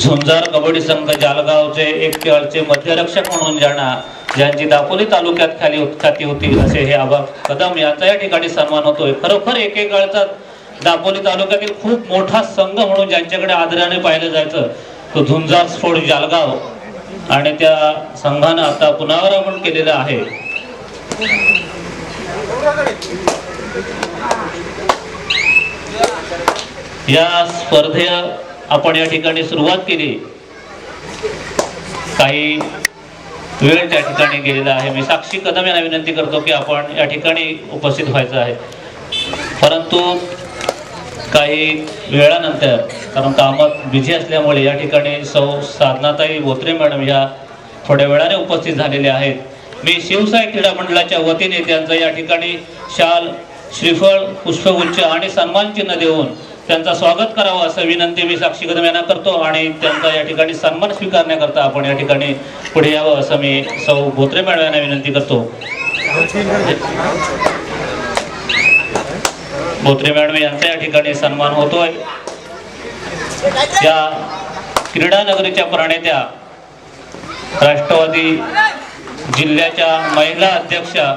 झुंजार कबड्डी संघ जालगावचे एक खेळचे मध्यरक्षक म्हणून ज्यांना ज्यांची दापोली तालुक्यात खाली उत्खाती होती असे हे आबा कदम यांचा या ठिकाणी सन्मान होतोय. खरोखर एकेकाळचा दापोली तालुक्यातील खूप मोठा संघ म्हणून ज्यांच्याकडे आदराने पाहिलं जायचं तो झुंजार स्फोट जालगाव आणि त्या संघानं आता पुनरावृत्त केलेलं आहे. या स्पर्धे आपण या ठिकाणी सुरुवात केली. काही वेळ त्या ठिकाणी गेलेला आहे. मी साक्षी कदम यांना विनंती करतो की आपण या ठिकाणी उपस्थित व्हायचं आहे. परंतु काही वेळानंतर कारण कामात बिझी असल्यामुळे या ठिकाणी सौ साधनाताई बोत्रे मॅडम या थोड्या वेळाने उपस्थित झालेल्या आहेत. मी शिवसाई क्रीडा मंडळाच्या वतीने त्यांचा या ठिकाणी शाल श्रीफळ पुष्पगुच्छ आणि सन्मान चिन्ह देऊन त्यांचा स्वागत करावं असं विनंती मी साक्षी कदम यांना करतो आणि त्यांचा या ठिकाणी सन्मान स्वीकारण्याकरता आपण या ठिकाणी पुढे यावं असं मी सौ भोत्रे मॅडम यांना विनंती करतो. भोत्रे मॅडम यांचा या ठिकाणी सन्मान होतोय. या क्रीडा नगरीच्या प्रणेत्या राष्ट्रवादी जिल्ह्याच्या महिला अध्यक्षा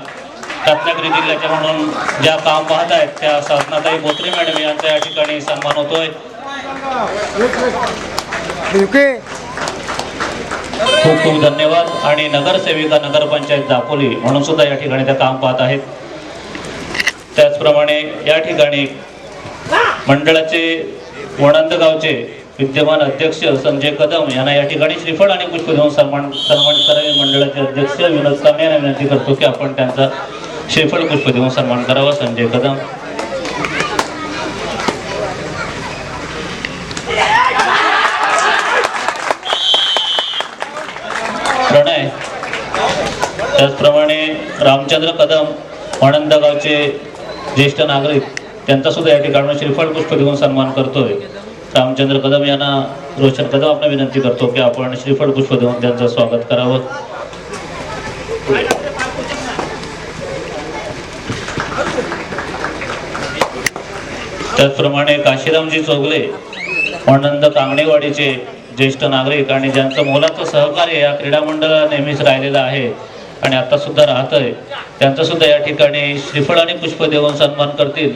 रत्नागिरी जिल्ह्याच्या म्हणून ज्या काम पाहत आहेत त्या साधनाताई बोत्रे मॅडम यांचा या ठिकाणी सन्मान होतोय. खूप खूप धन्यवाद. आणि नगरसेविका नगरपंचायत दापोली म्हणून सुद्धा या ठिकाणी त्या काम पाहत आहेत. त्याचप्रमाणे या ठिकाणी मंडळाचे वणंद गावचे विद्यमान अध्यक्ष संजय कदम यांना या ठिकाणी श्रीफळ आणि पुष्प देऊन सन्मान सन्मानित करावे. मंडळाचे अध्यक्ष विनोद कामे यांना विनंती करतो की आपण त्यांचा श्रीफळ पुष्प देऊन सन्मान करावा संजय कदम. प्रणय. त्याचप्रमाणे रामचंद्र कदम म्हणंद गावचे ज्येष्ठ नागरिक त्यांचा सुद्धा या ठिकाणी श्रीफळ पुष्प देऊन सन्मान करतोय. रामचंद्र कदम यांना रोशन कदम आपण विनंती करतो की आपण श्रीफळ पुष्प देऊन त्यांचं स्वागत करावं. त्याचप्रमाणे काशीरामजी चौगले म्हणंद कांगणेवाडीचे ज्येष्ठ नागरिक आणि ज्यांचं मोलाचं सहकार्य या क्रीडा मंडळाला नेहमीच राहिलेलं आहे आणि आता सुद्धा राहतंय त्यांचं सुद्धा या ठिकाणी श्रीफळ आणि पुष्प देऊन सन्मान करतील.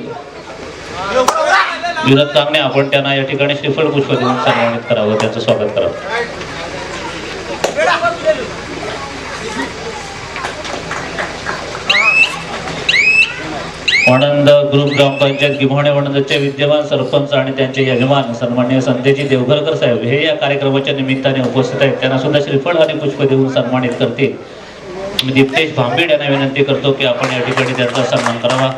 विनोद कांगणे आपण त्यांना या ठिकाणी श्रीफळ पुष्प देऊन सन्मानित करावं त्यांचं स्वागत करावं. वणंद ग्रुप ग्रामपंचायत गिम्हाणे वणंदचे विद्यमान सरपंच आणि त्यांचे यजमान सन्मान्य संतेजी देवघरकर साहेब हे या कार्यक्रमाच्या निमित्ताने उपस्थित आहेत. त्यांना सुद्धा श्रीफळ आणि पुष्प देऊन सन्मानित करतील. मी दीप्तेश भांबीड यांना विनंती करतो की आपण या ठिकाणी त्यांचा सन्मान करावा.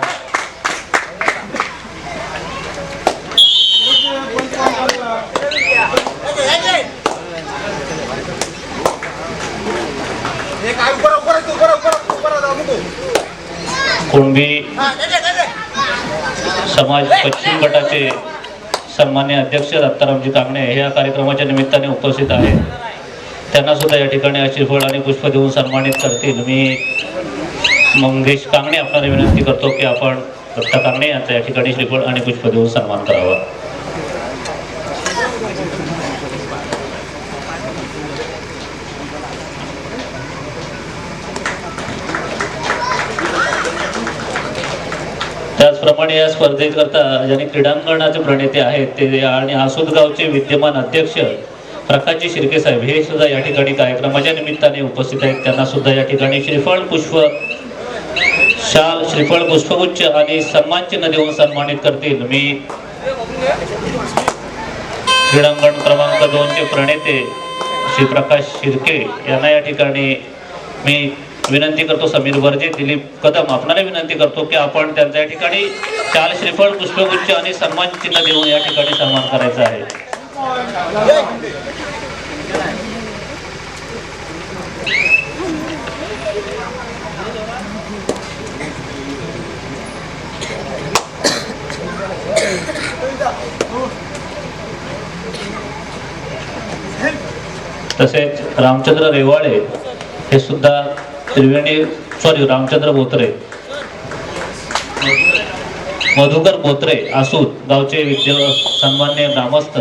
कुणबी समाज पश्चिम गटाचे सन्मान्य अध्यक्ष दत्तारामजी कांगणे हे या कार्यक्रमाच्या निमित्ताने उपस्थित आहेत. त्यांना सुद्धा या ठिकाणी श्रीफळ आणि पुष्प देऊन सन्मानित करतील. मी मंगेश कांगणे आपल्याला विनंती करतो की आपण दत्ता कांगणे यांचा या ठिकाणी श्रीफळ आणि पुष्प देऊन सन्मान करावा. आपण या स्पर्धेकरता ज्यांनी क्रीडांगणाचे प्रणेते आहेत ते आणि आसुदगावचे विद्यमान अध्यक्ष प्रकाशजी शिर्के साहेब हे सुद्धा या ठिकाणी कार्यक्रमाच्या निमित्ताने उपस्थित आहेत. त्यांना सुद्धा या ठिकाणी श्रीफळ पुष्प शाल श्रीफळ पुष्पगुच्छ आणि सन्मानचिन्ह देऊन सन्मानित करतील. मी क्रीडांगण क्रमांक दोनचे प्रणेते श्री प्रकाश शिर्के यांना या ठिकाणी मी विनंती करतो समीर वर्जे दिलीप कदम आपणाला विनंती करतो की आपण त्यांच्या या ठिकाणी चाल श्रीफळ पुष्पगुच्छ आणि सन्मान चिन्ह देऊन या ठिकाणी सन्मान करायचा आहे. तसेच रामचंद्र रेवाळे हे सुद्धा त्रिवेणी सॉरी रामचंद्र बोत्रे. मधुकर बोत्रे आसूद गावचे विद्य सन्मान्य ग्रामस्थ.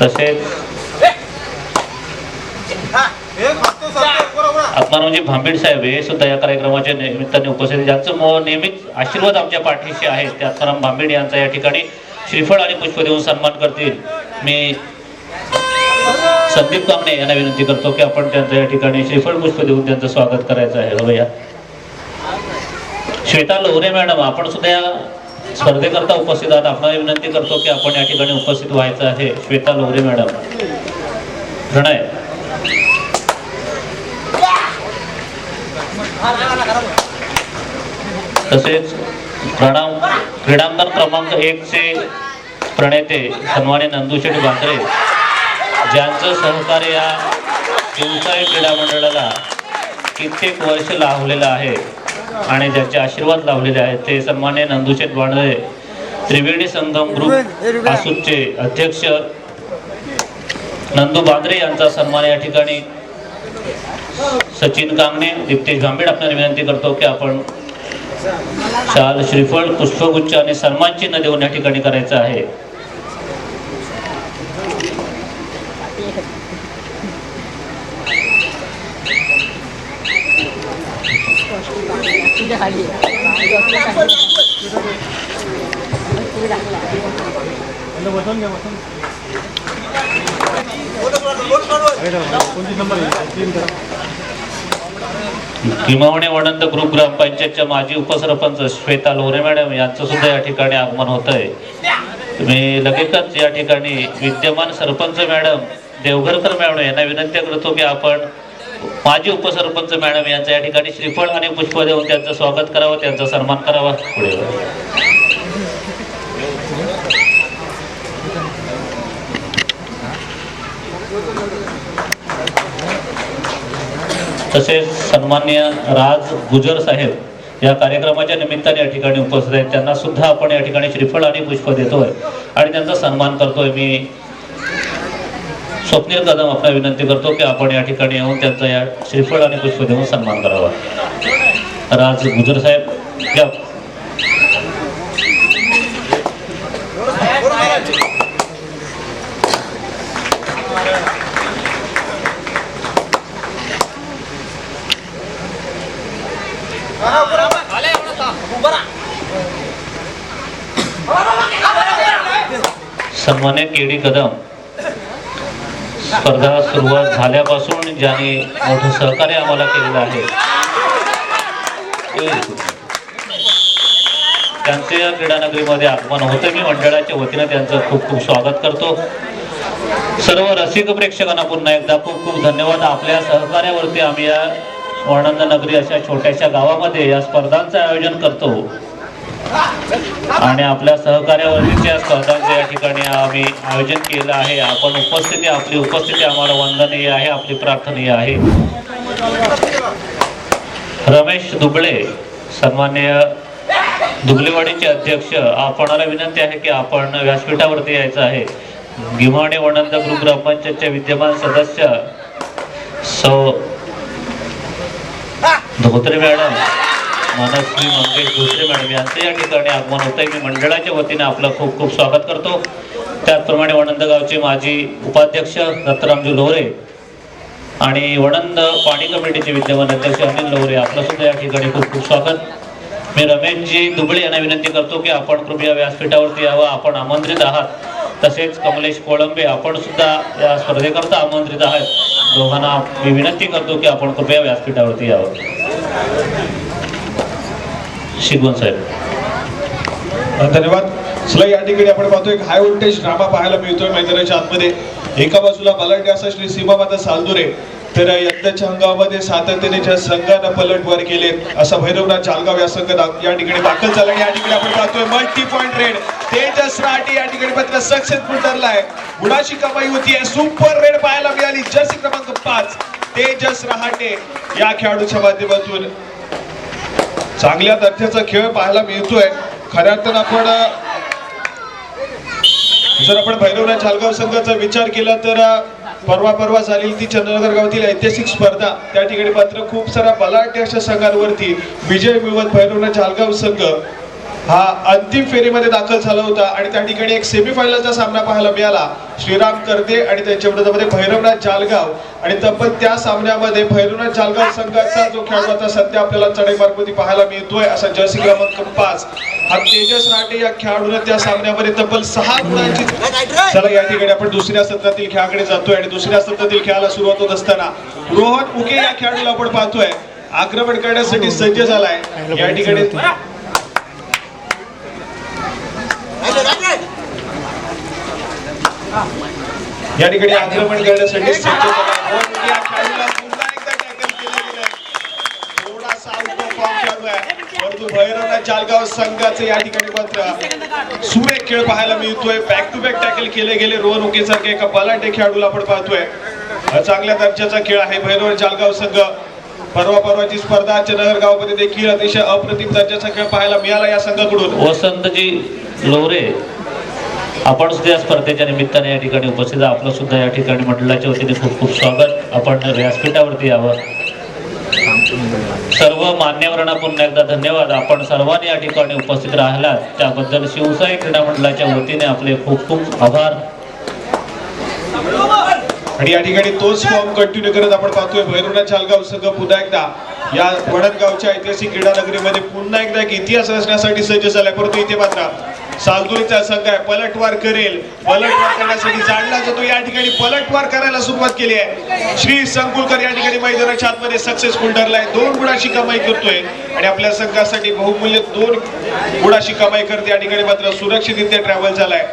तसेच आत्मारामजी भांबीड साहेब हे सुद्धा या कार्यक्रमाच्या निमित्ताने उपस्थित ज्यांचं नेहमीच आशीर्वाद आमच्या पाठीशी आहेत ते आत्माराम भांबीड यांचा या ठिकाणी श्रीफळ आणि पुष्प देऊन सन्मान करतील. मी संदीप कामणे यांना विनंती करतो की आपण त्यांचं या ठिकाणी श्रीफळ पुष्प देऊन त्यांचं स्वागत करायचं आहे. हो भैया. श्वेता लोहरे मॅडम आपण सुद्धा या स्पर्धेकरता उपस्थित आहात. आपणाला विनंती करतो की आपण या ठिकाणी उपस्थित व्हायचं आहे. श्वेता लोहरे मॅडम. प्रणय. तसेच प्रणाम क्रीडांगण क्रमांक एक से प्रणेते सन्माने नंदूशेठ बांद्रे ज्यांचं सहकार्य या व्यवसाय क्रीडा मंडळाला कित्येक वर्ष लाभलेलं आहे आणि ज्याचे आशीर्वाद लाभलेले आहेत ते सन्मान्य नंदूशेठ बांद्रे त्रिवेणी संगम ग्रुप आसूचे अध्यक्ष नंदू बांद्रे यांचा सन्मान या ठिकाणी सचिन कांगणे दीप्तेश गांभीड आपल्याला विनंती करतो की आपण शाल श्रीफळ पुष्पगुच्छ आणि सन्मानचिन्ह देऊन या ठिकाणी करायचं आहे. किमावणे खाली ग्रुप ग्रामपंचायतच्या माजी उपसरपंच श्वेता लोरे मॅडम यांचं सुद्धा या ठिकाणी आगमन होत आहे तुम्ही लगेचच या ठिकाणी विद्यमान सरपंच मॅडम देवघरकर मॅडम यांना विनंती करतो की आपण माजी उपसरपंच मॅडम यांचा या ठिकाणी श्रीफळ आणि पुष्प देऊन त्यांचं स्वागत करावं त्यांचा सन्मान करावा. पुढे तसेच सन्मान्य राज गुजर साहेब या कार्यक्रमाच्या निमित्ताने या ठिकाणी उपस्थित आहेत. त्यांना सुद्धा आपण या ठिकाणी श्रीफळ आणि पुष्प देतोय आणि त्यांचा सन्मान करतोय. मी स्वप्नील कदम आपल्या विनंती करतो की आपण या ठिकाणी येऊन त्यांचा या श्रीफळ आणि पुष्प देऊन सन्मान करावा. राज गुजर साहेब या. सन्मान्य केडी कदम स्पर्धा सुरुवात झाल्यापासून ज्याने मोठं सहकार्य आम्हाला केलेलं आहे त्यांचे या क्रीडानगरीमध्ये आगमन होतं. मी मंडळाच्या वतीनं त्यांचं खूप खूप स्वागत करतो. सर्व रसिक प्रेक्षकांना पुन्हा एकदा खूप खूप धन्यवाद. आपल्या सहकार्यावरती आम्ही या वर्णंद नगरी अशा छोट्याशा गावामध्ये या स्पर्धांचं आयोजन करतो. आणि आपल्या सहकार्यावरतीच या स्पर्धांचं या ठिकाणी आम्ही आयोजन केलं आहे. आपण उपस्थिती आपली उपस्थिती आम्हाला वंदनीय आहे आपली प्रार्थनीय आहे. रमेश दुबळे सन्मान्य दुबलेवाडीचे अध्यक्ष आपणाला विनंती आहे की आपण व्यासपीठावरती यायचं आहे. गिमाणे वनंत ग्रुप ग्रामपंचायतचे विद्यमान सदस्य सौ धोत्रे मॅडम. मनस्वी मंगेश धोत्रे मॅडम यांचं या ठिकाणी आगमन होत आहे मी मंडळाच्या वतीने आपलं खूप खूप स्वागत करतो. त्याचप्रमाणे वणंदगावचे माजी उपाध्यक्ष दत्तरामजी लोहरे आणि वणंद पाणी कमिटीचे विद्यमान अध्यक्ष अनिल लोहरे आपलं सुद्धा या ठिकाणी खूप खूप स्वागत. मी रमेशजी दुबळे यांना विनंती करतो की आपण कृपया व्यासपीठावरती यावं आपण आमंत्रित आहात. तसेच कमलेश कोळंबे आपण सुद्धा या स्पर्धेकरता आमंत्रित आहात. दोघांना मी विनंती करतो की आपण कृपया व्यासपीठावरती यावं. शिकवण साहेब. धन्यवाद. चला या ठिकाणी आपण पाहतोय हाय व्होल्टेज ड्रामा पाहायला मिळतोय मैदानाच्या आतमध्ये. एका बाजूला बलाढ्य असा श्री सीमामाता सालदुरे तर यंदाच्या हंगामामध्ये सातत्याने ज्या संघानं पलटवार केले असा भैरवनाथ जालगाव या संघ या ठिकाणी दाखल झाला या ठिकाणी आपण पाहतोय multi point raid Tejas Rathi या ठिकाणी मात्र सक्सेसफुल ठरलाय गुणाची कमाई होती सुपर रेड पाहायला मिळाली. जर्सी क्रमांक पाच तेजस रहाटे या खेळाडूच्या माध्यमातून. चांगल्या दर्जाचा खेळ पाहायला मिळतोय. खऱ्या अर्थानं आपण जर आपण भैरवनाथ छालगाव संघाचा विचार केला तर परवा परवा झालेली ती चंद्रनगर गावातील ऐतिहासिक स्पर्धा त्या ठिकाणी मात्र खूप साऱ्या बलाढ्य अशा संघांवरती विजय मिळवत भैरवनाथ छालगाव संघ हा अंतिम फेरीमध्ये दाखल झाला होता आणि त्या ठिकाणी एक सेमीफायनलचा सामना पाहायला मिळाला. श्रीराम कर्दे आणि त्यांच्या विरोधामध्ये भैरवनाथ जालगाव. आणि तब्बल त्या सामन्यामध्ये भैरवनाथ जालगाव संघाचा जो खेळाडू आता सध्या आपल्याला चढाई मार्गमध्ये पाहायला मिळतोय असा जर्सी क्रमांक पाच. हा तेजस राटे या खेळाडूने त्या सामन्यामध्ये तब्बल सहा गुणांची चला या ठिकाणी आपण दुसऱ्या सत्रातील खेळाकडे जातोय आणि दुसऱ्या सत्रातील खेळाला सुरुवात होत असताना रोहन उके या खेळाडूला आपण पाहतोय. आक्रमण करण्यासाठी सज्ज झालाय. या ठिकाणी या ठिकाणी आक्रमण करण्यासाठी गेलंय थोडासा परंतु भैरवनाथ जालगाव संघाचे या ठिकाणी मात्र सुरेख खेळ पाहायला मिळतोय. बॅक टू बॅक टॅकल केले गेले. रोहन उके सारखे एका बलाढ्य खेळाडूला आपण पाहतोय. हा चांगल्या दर्जाचा खेळ आहे भैरवनाथ जालगाव संघ. परवा परवाची स्पर्धा चनगर गावामध्ये देखील अतिशय अप्रतिम दर्जाचा खेळ पाहायला मिळाला या संघाकडून. वसंतजी लोरे आपण सुद्धा या स्पर्धेच्या निमित्ताने या ठिकाणी उपस्थित आपलं सुद्धा या ठिकाणी मंडळाच्या वतीने खूप खूप स्वागत. आपण व्यासपीठावरती यावं. सर्व मान्यवरांना पुन्हा एकदा धन्यवाद. आपण सर्वांनी या ठिकाणी उपस्थित राहिलात. त्याबद्दल शिवसाई क्रीडा मंडळाच्या वतीने आपले खूप खूप आभार. आणि या ठिकाणी तोच फॉर्म कंटिन्यू करत आपण पाहतोय भैरवना चालगाव संघ पुन्हा एकदा या वडणगावच्या ऐतिहासिक क्रीडा नगरीमध्ये पुन्हा एकदा एक इतिहास रचण्यासाठी सज्ज झालाय. परंतु इथे मात्र सावधुरीचा संघ आहे पलटवार करेल. पलटवार करण्यासाठी जाणला जातो. या ठिकाणी पलटवार करायला सुरुवात केली आहे. श्री संकुलकर या ठिकाणी मैदानाच्या आतमध्ये सक्सेसफुल ठरलाय दोन गुणाची कमाई करतोय. आणि आपल्या संघासाठी बहुमूल्य दोन गुणाची कमाई करते. या ठिकाणी मात्र सुरक्षित इथे ट्रॅव्हल झालाय.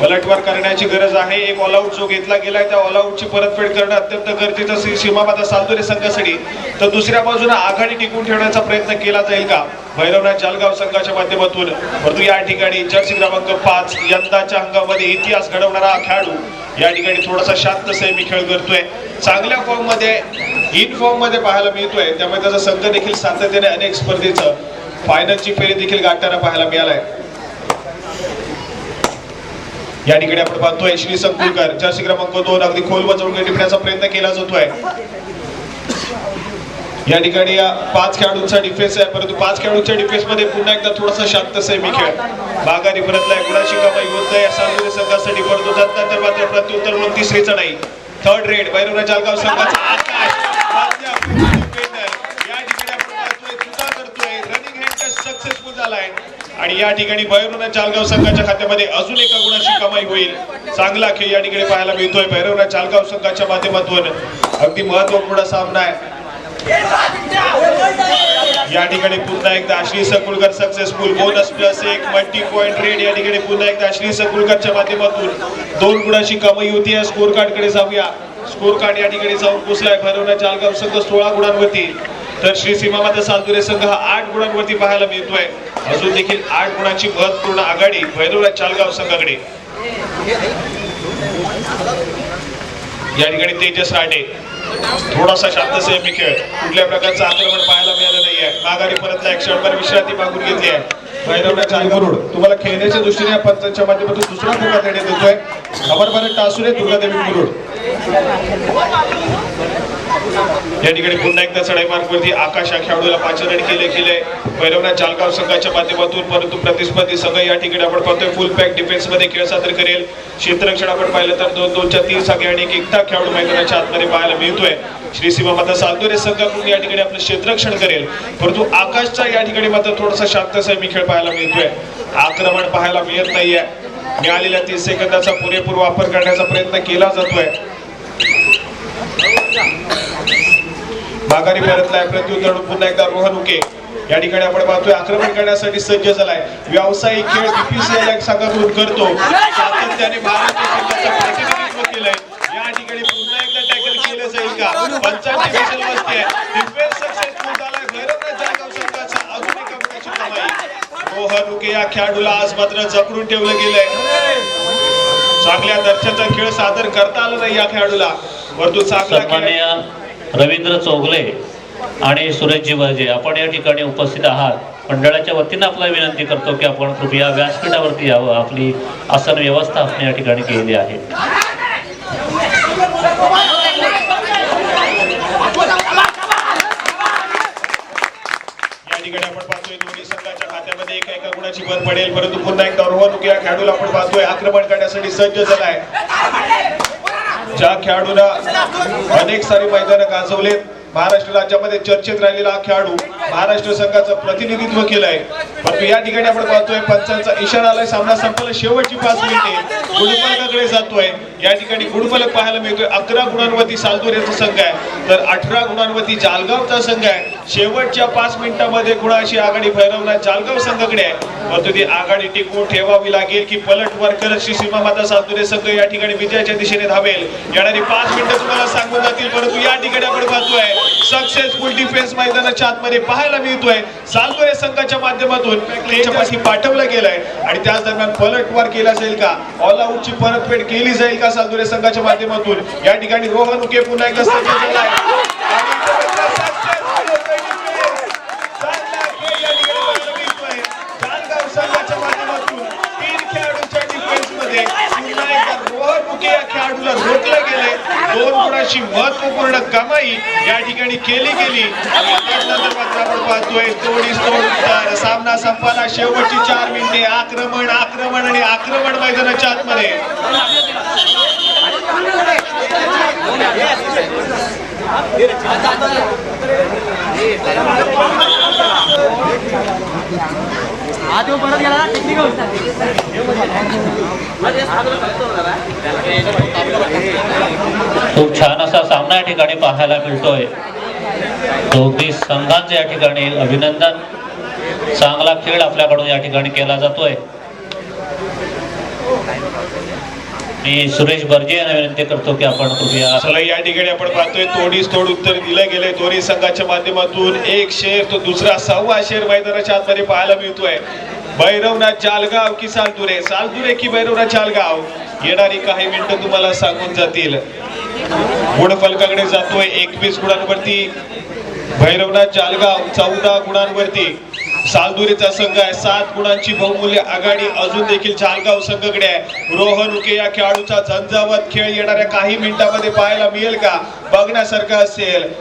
पलटवार करण्याची गरज आहे. एक ऑलआउट जो घेतला गेलाय त्या ऑलआउटची परतफेड करणं अत्यंत गरजेचं सीमाबाधा सालदुरे संघासाठी. तर दुसऱ्या बाजूने आघाडी टिकून ठेवण्याचा प्रयत्न केला जाईल का? भैरवनाथ जालगाव संघाच्या माध्यमातून. परंतु या ठिकाणी जर्सी क्रमांक पाच यंदाच्या हंगामध्ये इतिहास घडवणारा हा खेळाडू या ठिकाणी थोडासा शांत सैमी खेळ करतोय. चांगल्या फॉर्ममध्ये इन फॉर्ममध्ये पाहायला मिळतोय. त्यामुळे त्याचा संघ देखील सातत्याने अनेक स्पर्धेचं फायनलची फेरी देखील गाठताना पाहायला मिळालाय. या ठिकाणी आपण पाहतोय श्री संकुलकर जर्सी क्रमांक दोन अगदी खोल बजवून टिपण्याचा प्रयत्न केला जातोय. या ठिकाणी पाच खेळाडूंचा डिफेन्स आहे परंतु पाच खेळाडूंच्या डिफेन्समध्ये पुन्हा एकदा थोडासा शांत सेमी खेळ. माघारी परतलाय गुणाची कमाई होत आहे सालुरी संघासाठी परंतु त्यानंतर मात्र प्रत्युत्तर म्हणून तिसरीचा नाही थर्ड रेड भैरवराज जालगाव संघाचा आकाश या ठिकाणी आपण पाहतोय चुका करतोय. रनिंग हँड सक्सेसफुल झालाय. आणि या ठिकाणी भैरवनाथ चालगाव संघाच्या खात्यामध्ये अजून एका गुणाची कमाई होईल. चांगला खेळ या ठिकाणी पाहायला मिळतोय. भैरवनाथ चालगाव संघाच्या माध्यमातून अगदी महत्त्वपूर्ण सामना आहे. या ठिकाणी पुन्हा एकदा Shri Sakulkar successful bonus plus एक. मल्टी पॉइंट रेड या ठिकाणी पुन्हा एकदा श्री सकुलकरच्या माध्यमातून दोन गुणाची कमाई होती. या स्कोर कार्डकडे जाऊया. स्कोर कार्ड या ठिकाणी जाऊन पोचलाय भरवण्यात चालगाव संघ सोळा गुणांवरती. तर श्री सीमामाता सालदुरे संघ हा आठ गुणांवरती पाहायला मिळतोय. अजून देखील आठ गुणांची महत्त्वपूर्ण आघाडी भैरवनाथ चालगाव संघाकडे. या ठिकाणी तेजस राणे. थोडासा शांत संयमी खेळ. कुठल्या प्रकारचं आक्रमण पाहायला मिळालं नाहीये. माघारी परतला एक क्षणभर विश्रांती मागून घेतली आहे. भैरवनाथ चालगरुड तुम्हाला खेळण्याच्या दृष्टीने या पंचांच्या माध्यमातून दुसरा मोका देण्यात येतोय. अमर भारत टासुरे दुर्गादेवी गुरुड या ठिकाणी पुन्हा एकदा चढाई मार्गवरती आकाश या खेळाडूला पाचारण केले गेले भैरवनाथ जालगाव संघाच्या माध्यमातून परंतु प्रतिस्पर्धी संघ या ठिकाणी आपण पाहतोय फुल पॅक डिफेन्समध्ये खेळ सादर करेल. क्षेत्ररक्षण आपण पाहिलं तर दोन दोनच्या तीन सागे आणि एक एकटा खेळाडू मैदानाच्या आतमध्ये पाहायला मिळतोय. श्री सीमा माता सालदुरे संघाकडून या ठिकाणी आपलं क्षेत्ररक्षण करेल. परंतु आकाशचा या ठिकाणी मात्र थोडासा शांत संयमी खेळ पाहायला मिळतोय. आक्रमण पाहायला मिळत नाहीये. मिळालेल्या तीस सेकंदाचा पुरेपूर वापर करण्याचा प्रयत्न केला जातोय. माघारी परतलाय. प्रत्युत्तर पुन्हा एकदा रोहन उके. या ठिकाणी आपण पाहतोय आक्रमण करण्यासाठी सज्ज झालाय. व्यावसायिक खेळ बीपीसीएल एक संघाकडून करतो. सातत्याने महाराष्ट्र संघाचं प्रतिनिधित्व केलंय. या ठिकाणी पुन्हा एकदा टॅकल केलं जाईल का? पंचांची दिशेला वस्ती आहे. डिफेन्स सक्सेसफुल झालाय भैरवनाथ जालगाव संघाचा अजून एका गुणाची कमाई. रोहन उके या खेळाडूला आज मात्र जपडून ठेवलं गेलंय. चांगल्या दर्जाचा खेळ सादर करता आला नाही या खेळाडूला. सन्माननीय रवींद्र चौगले आणि सुरेशजी वरजे आपण या ठिकाणी उपस्थित आहात. मंडळाच्या वतीनं आपल्याला विनंती करतो की आपण कृपया व्यासपीठावरती यावं. आपली आसन व्यवस्था आपण या ठिकाणी केलेली आहे. गुणाची भर पडेल परंतु पुन्हा एकदा रोहन खेळाडूला आपण पाहतोय. आक्रमण करण्यासाठी सज्ज झालाय. ज्या खेळाडूला अनेक सारे मैदान गाजवलेत महाराष्ट्र राज्यामध्ये चर्चेत राहिलेला हा खेळाडू महाराष्ट्र संघाचं प्रतिनिधित्व केलंय. परंतु या ठिकाणी आपण पाहतोय पंचांचा इशारा आलाय सामना संपला शेवटची पाच मिनिटे गुणफलकाकडे जातोय. या ठिकाणी गुणफलक पाहायला मिळतोय. अकरा गुणांवरती सालदुरेचा संघ आहे. तर अठरा गुणांवरती जालगावचा संघ आहे. शेवटच्या पाच मिनिटांमध्ये गुणाची आघाडी भैरवनाथ जालगाव संघाकडे आहे. परंतु ती आघाडी टिकवून ठेवावी लागेल की पलटवर करत श्री सीमा माता सालदुरे संघ या ठिकाणी विजयाच्या दिशेने धावेल. येणारी पाच मिनिटं तुम्हाला सांगून जातील. परंतु या ठिकाणी आपण पाहतोय सक्सेसफुल डिफेन्स मैदानाच्या आतमध्ये पाहायला मिळतोय. चालतोय संघाच्या माध्यमातून. पाठी पाठवलं गेलंय. आणि त्याच दरम्यान पलटवार केला जाईल का? ऑल आउटची परतफेड केली जाईल का सालदुरे संघाच्या माध्यमातून? या ठिकाणी रोहन उके पुन्हा एकदा सज्ज झालाय. रोहन या खेळाडूला रोखलं गेलं दोन गुणाची महत्त्वपूर्ण कमाई या ठिकाणी केली गेली. आपण पाहतोय तोडीस तोड सामना संपाला. शेवटची चार मिनिटे आक्रमण आक्रमण आणि आक्रमण मैदानाच्या आतमध्ये. तो परत गेला टेक्निकल खूप छान असा सामना या ठिकाणी पाहायला मिळतोय. दोघी संघांचे या ठिकाणी अभिनंदन. चांगला खेळ आपल्याकडून या ठिकाणी केला जातोय. मी सुरेश बर्जे यांना विनंती करतो की आपण कृपया चला या ठिकाणी आपण पाहतोय तोडीस तोड उत्तर दिलं गेलंय. दोन्ही संघाच्या माध्यमातून एक शेर तो दुसरा सव्वा शेर मैदानाच्या आतमध्ये पाहायला मिळतोय. भैरवनाथ जालगाव की सालदुरे सालदुरे की भैरवनाथ जालगाव? येणारी काही मिनिटं तुम्हाला सांगून जातील. गुणफलकाकडे जातोय एकवीस गुणांवरती. भैरवनाथ जालगाव चौदा गुणांवरती. सालदुरीचा संघ आहे. सात गुणांची बहुमूल्य आघाडी अजून देखील जालगाव संघाकडे आहे. रोहन उके या खेळाडूचा झंझावत खेळ येणाऱ्या काही मिनिटांमध्ये पाहायला मिळेल का? बघण्यासारखं असेल.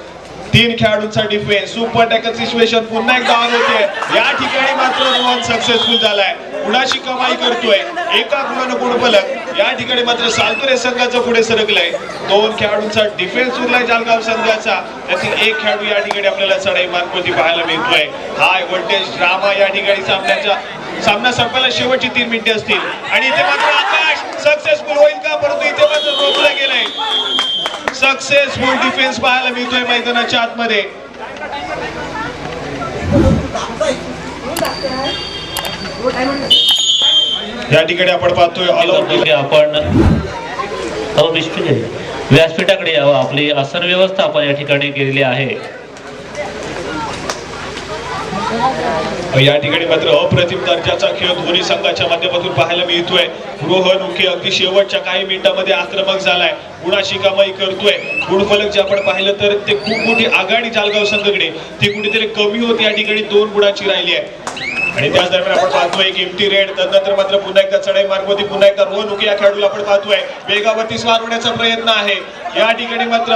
तीन खेळाडूंचा डिफेन्स सुपर टॅकल सिच्युएशन पुन्हा एकदा होते या ठिकाणी मात्र रोहन सक्सेसफुल झालाय. गुणाची कमाई करतोय. एका गुणानं गुणफलक या ठिकाणी मात्र सालतुरे संघाचं पुढे सरकलंय. दोन खेळाडूंचा डिफेन्स उरलाय जालगाव संघाचा. त्यातील एक खेळाडू या ठिकाणी आपल्याला चढाई मार्गवरती पाहायला मिळतोय. हाय व्होल्टेज ड्रामा या ठिकाणी सामन्याच्या सामना संपायला शेवटची तीन मिनिटे असतील. आणि इथे मात्र आकाश सक्सेसफुल होईल का? परंतु इथे मात्र रोखलं गेलंय. सक्सेसफुल डिफेन्स पाहायला मिळतोय मैदानाच्या आतमध्ये. या ठिकाणी आपण पाहतोय आपण. व्यासपीठाकडे यावं. आपली आसन व्यवस्था आपण या ठिकाणी केलेली आहे. या ठिकाणी मात्र अप्रतिम दर्जाचा खेळ दोन्ही संघाच्या माध्यमातून पाहायला मिळतोय. रोहन अगदी शेवटच्या काही मिनिटांमध्ये आक्रमक झालाय. गुणाची कमाई करतोय. गुणफलक जे आपण पाहिलं तर ते खूप मोठी आघाडी जालगाव संघाकडे. ती कुठेतरी कमी होती या ठिकाणी दोन गुणाची राहिली आहे. आणि त्याच दरम्यान आपण पाहतोय एक एमटी रेड त्यानंतर मात्र पुन्हा एकदा चढाई मार्गवरती पुन्हा एकदा रोहन उके या खेळाडूला आपण पाहतोय. वेगावरती स्वार होण्याचा प्रयत्न आहे. या ठिकाणी मात्र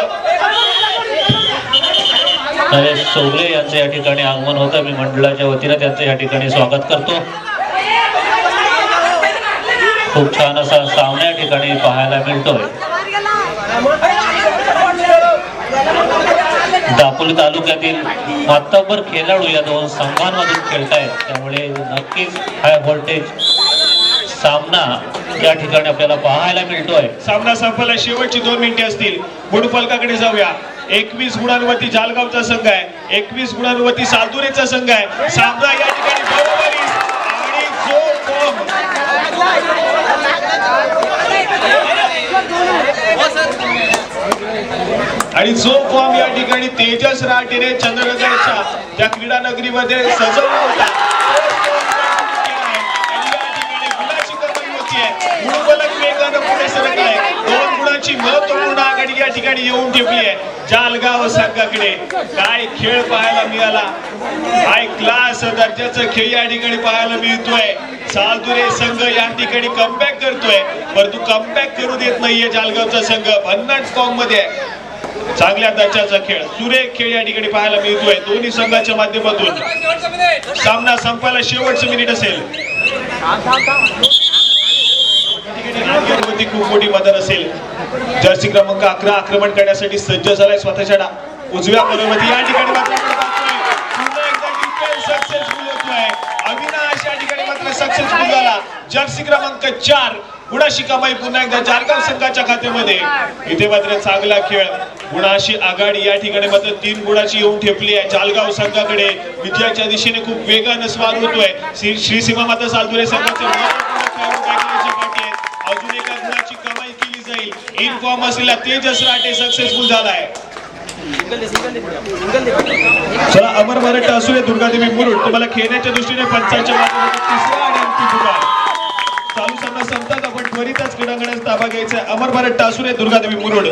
नरेश चौगले यांचं या ठिकाणी आगमन होतं. मी मंडळाच्या वतीनं त्यांचं या ठिकाणी स्वागत करतो. खूप छान असा सामना या ठिकाणी पाहायला मिळतोय. दापोली तालुक्यातील मातब्बर खेळाडू या दोन संघांमधून खेळतायत. त्यामुळे नक्कीच हाय व्होल्टेज सामना या ठिकाणी आपल्याला पाहायला मिळतोय. सामना संपला शेवटची दोन मिनिटे असतील. गुणफलकाकडे जाऊया. एकवीस गुणांवरती जालगावचा संघ आहे. एकवीस गुणांवरती सालदुरेचा संघ आहे. सामना या ठिकाणी बरोबरी आणि जो फॉर्म आणि जो फॉर्म या ठिकाणी तेजस राटेने चंद्रगडच्या त्या क्रीडा नगरीमध्ये सजवला होता. या ठिकाणी दोन गुणाची महत्त्वपूर्ण आघाडी या ठिकाणी येऊन ठेवली आहे. जालगाव संघाकडे. काय खेळ पाहायला मिळाला? काय क्लास दर्जाचा खेळ या ठिकाणी पाहायला मिळतोय? सालदुरे संघ या ठिकाणी कमबॅक करतोय. परंतु कमबॅक करू देत नाहीये जालगावचा संघ. भन्नाट फॉर्ममध्ये आहे. चांगल्या दर्जाचा खेळ. सुरेख खेळ या ठिकाणी पाहायला मिळतोय. दोन्ही संघाच्या माध्यमातून. सामना संपायला शेवटचं मिनिट असेल. खूप मोठी मदत असेल. जर्सी क्रमांक अकरा आक्रमण करण्यासाठी सज्ज झालाय स्वतःच्या डा- उजव्या मनोमती या ठिकाणी मात्र होतोय. अविनाश या ठिकाणी मात्र सक्सेसफुल झाला. जर्सी क्रमांक चार. गुणाशी कमाई पुन्हा एकदा जारगाव संघाच्या खात्यामध्ये. इथे मात्र चांगला खेळ. गुणाशी आघाडी या ठिकाणी मात्र तीन गुणाची येऊन ठेपली आहे. जालगाव संघाकडे विजयाच्या दिशेने खूप वेगानं स्वार होतोय. श्री श्री सीमा माता सालदुरे संघाचे अजून एका गुणाची कमाई केली जाईल. इन फॉर्म असलेला तेजस राटे सक्सेसफुल झालाय. चला अमर मराठ असू दे दुर्गादेवी मुरुड. तुम्हाला खेळण्याच्या दृष्टीने पंचांच्या माध्यमातून तिसरा आणि अंतिम गुलाल चालू सामना संपतात आपण त्वरितच क्रीडांगणाचा ताबा घ्यायचा अमर भारत टासुरे दुर्गादेवी मुरुड.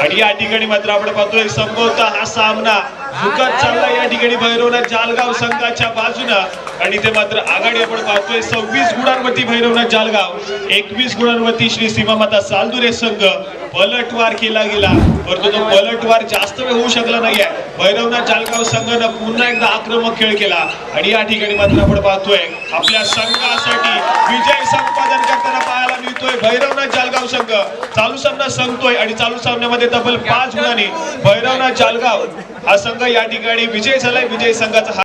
आणि या ठिकाणी मात्र आपण पाहतोय संभवता हा सामना झुकत चालला या ठिकाणी भैरवनाथ जालगाव संघाच्या बाजूनं. आणि ते मात्र आघाडी आपण पाहतोय सव्वीस गुणांवरती भैरवनाथ जालगाव एकवीस गुणांवरती श्री सीमामाता सालदुरे संघ पलटवार केला गेला. परंतु तो पलटवार जास्त वेळ होऊ शकला नाहीये. भैरवनाथ जालगाव संघानं पुन्हा एकदा आक्रमक खेळ केला. आणि या ठिकाणी मात्र आपण पाहतोय आपल्या संघासाठी विजय संपादन करताना पाहायला मिळतोय भैरवनाथ जालगाव संघ. चालू सामना संपतोय आणि चालू सामन्यामध्ये तब्बल पाच गुणांनी भैरवनाथ जालगाव हा संघ या ठिकाणी विजय झालाय. विजय संघाचा